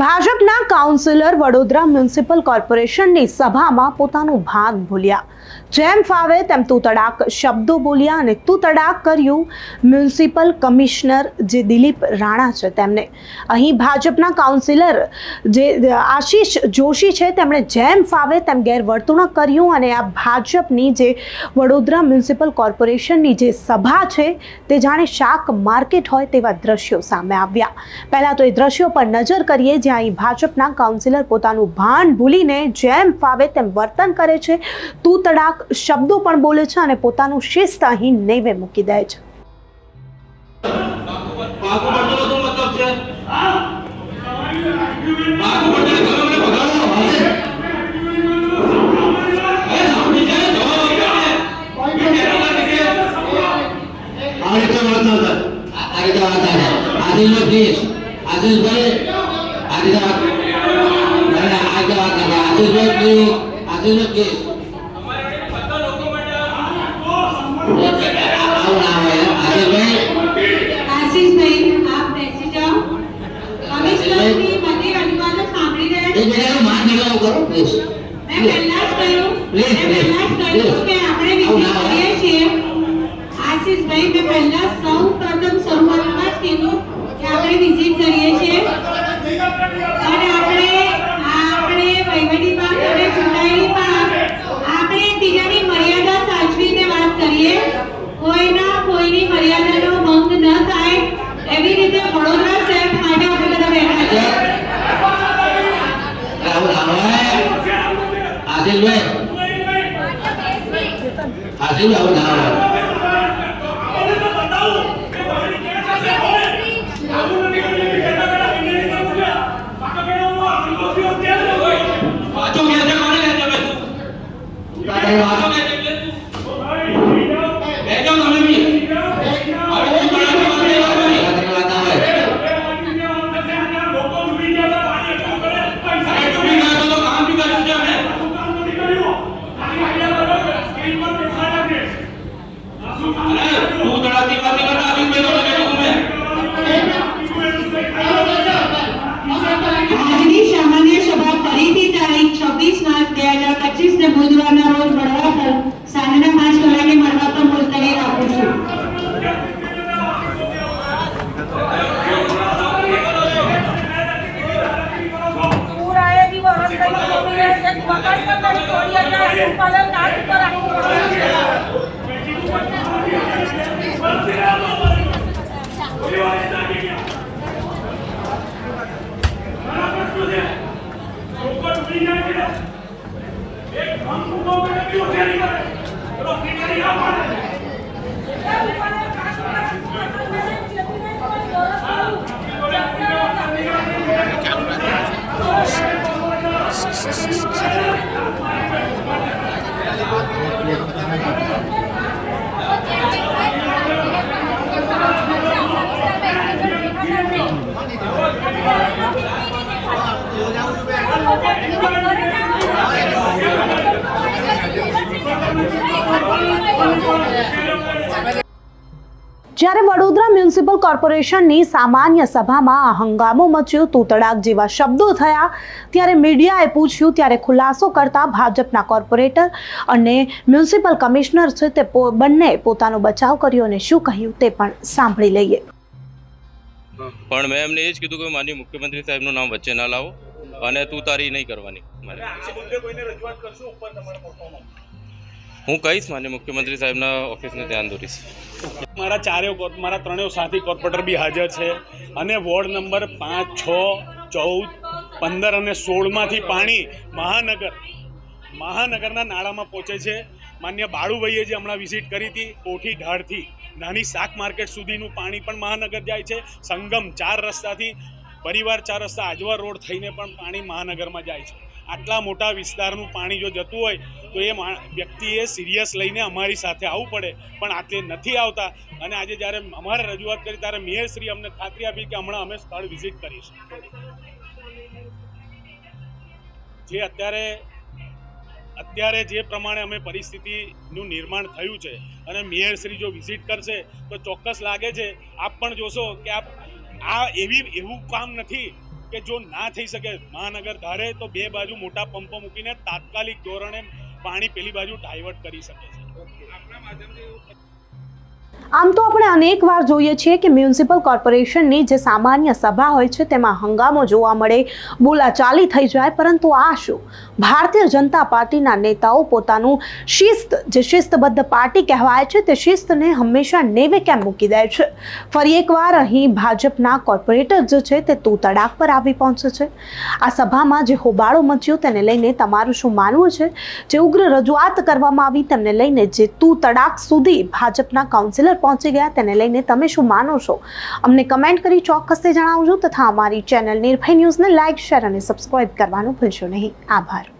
ભાજપના councillor Vadodara municipal કોર્પોરેશનની સભામાં પોતાનું ભાગ ભૂલ્યા. જેમ ફાવે તેમ તું તડાક શબ્દો બોલ્યા અને તું તડાક કર્યું. મ્યુનિસિપલ કમિશનર જે દિલીપ રાણા છે તેમને. અહીં ભાજપના કાઉન્સિલર જે આશીષ જોશી છે તેમણે જેમ ફાવે તેમ ગેરવર્તણૂક કર્યું અને આ ભાજપની જે વડોદરા મ્યુનિસિપલ કોર્પોરેશનની જે સભા છે તે જાણે શાક માર્કેટ હોય તેવા દ્રશ્યો સામે આવ્યા. પહેલાં તો એ દ્રશ્યો પર નજર કરીએ જ્યાં અહીં ભાજપના કાઉન્સિલર પોતાનું ભાન ભૂલીને જેમ ફાવે તેમ વર્તન કરે છે. તું તડાક શબ્દો પણ બોલે છે અને પોતાનું શિસ્ત અહીં નેવે મૂકી દે છે પાકું પડતો શું મતલબ છે પાકું પડતો તમે મને ભગાડો હવે એ સાંભળી જાય જવાબ આપે ને. મેં કહેવા લાગે કે આ રીતે વાત ન થાય. આ- આ રીતે વાત થાય. આદિલભાઈ પ્લીઝ આદિલભાઈ આગળ જવા ના, ના, આશીષભાઈ મેં પહેલા સૌ પ્રથમ શરૂઆતમાં જ કીધું કે આપણે વિઝિટ કરીએ છીએ અને આપણે આપણે વહીવટી પાંખ અને ચૂંટાયેલી પાંખ આપણે એકબીજાની મર્યાદા સાચવીને વાત કરીએ કોઈના કોઈની મર્યાદાનો ભંગ ન થાય એવી રીતે વડોદરા શહેર માટે આપણે બધા બેઠા છીએ રાહુલ આવાય આદિલભાઈ આદિલ આવું Bien. જ્યારે વડોદરા મ્યુનિસિપલ કોર્પોરેશનની સામાન્ય સભામાં હંગામો મચ્યો. તૂતડાક જેવા શબ્દો થયા. ત્યારે મીડિયાએ પૂછ્યું ત્યારે ખુલાસો કરતા ભાજપના કોર્પોરેટર અને મ્યુનિસિપલ કમિશનર છે તે બંને પોતાનો બચાવ કર્યો અને શું કહ્યું તે પણ સાંભળી લઈએ. પણ મેં એમને એ જ કીધું કે માનનીય મુખ્યમંત્રી સાહેબનું નામ વચ્ચે ના લાવો અને તું તારી નહીં કરવાની. હું કહીશ, માન્ય મુખ્યમંત્રી સાહેબના ઓફિસને ધ્યાન દોરીશ. મારા ચારેય મારા ત્રણેય સાથી કોર્પોરેટર બી હાજર છે અને વોર્ડ નંબર પાંચ, છ, ચૌદ, પંદર અને સોળમાંથી પાણી મહાનગર, મહાનગરના નાળામાં પહોંચે છે. માન્ય બાળુભાઈએ જે હમણાં વિઝિટ કરી હતી કોઠી ઢાળથી, નાની શાક માર્કેટ સુધીનું પાણી પણ મહાનગર જાય છે. સંગમ ચાર રસ્તાથી, પરિવાર ચાર રસ્તા આજવા રોડ થઈને પણ પાણી મહાનગરમાં જાય છે. આટલા મોટા વિસ્તારનું પાણી જો જતું હોય, તો એ વ્યક્તિએ સિરિયસ લઈને અમારી સાથે આવવું પડે. પણ આટલે નથી આવતા. અને આજે જ્યારે અમારે રજૂઆત કરી, ત્યારે મેયરશ્રી અમને ખાતરી આપી કે હમણાં અમે સ્થળ વિઝિટ કરીશું. જે અત્યારે અત્યારે જે પ્રમાણે અમે પરિસ્થિતિનું નિર્માણ થયું છે અને મેયરશ્રી જો વિઝિટ કરશે, તો ચોક્કસ લાગે છે, આપ પણ જોશો કે આપ, આ એવી, એવું કામ નથી કે જો ના થઈ શકે મહાનગર ધારે, તો બે બાજુ મોટા પંપો મૂકીને તાત્કાલિક ધોરણે પાણી પેલી બાજુ ડાયવર્ટ કરી શકે છે. આમ તો આપણે અનેક વાર જોઈએ છીએ કે મ્યુનિસિપલ કોર્પોરેશનની જે સામાન્ય સભા હોય છે, તેમાં હંગામો જોવા મળે, બોલાચાલી થઈ જાય, પરંતુ આ શું? ભારતીય જનતા પાર્ટીના નેતાઓ પોતાનું શિસ્ત, જે શિસ્તબદ્ધ પાર્ટી કહેવાય છે, તે શિસ્તને હંમેશા નેવે કેમ મૂકી દે છે? ફરી એકવાર અહીં ભાજપના કોર્પોરેટર જે છે, તે તું તડાક પર આવી પહોંચે છે. આ સભામાં જે હોબાળો મચ્યો, તેને લઈને તમારું શું માનવું છે? જે ઉગ્ર રજૂઆત કરવામાં આવી, તેમને લઈને જે તું તડાક સુધી ભાજપના કાઉન્સિલર પહોંચી ગયા તેને લઈને તમે શું માનો છો? અમને કમેન્ટ કરી ચોક્કસથી જણાવજો તથા અમારી ચેનલ નિર્ભય ન્યૂઝને લાઇક શેર અને સબસ્ક્રાઇબ કરવાનું ભૂલશો નહીં. આભાર.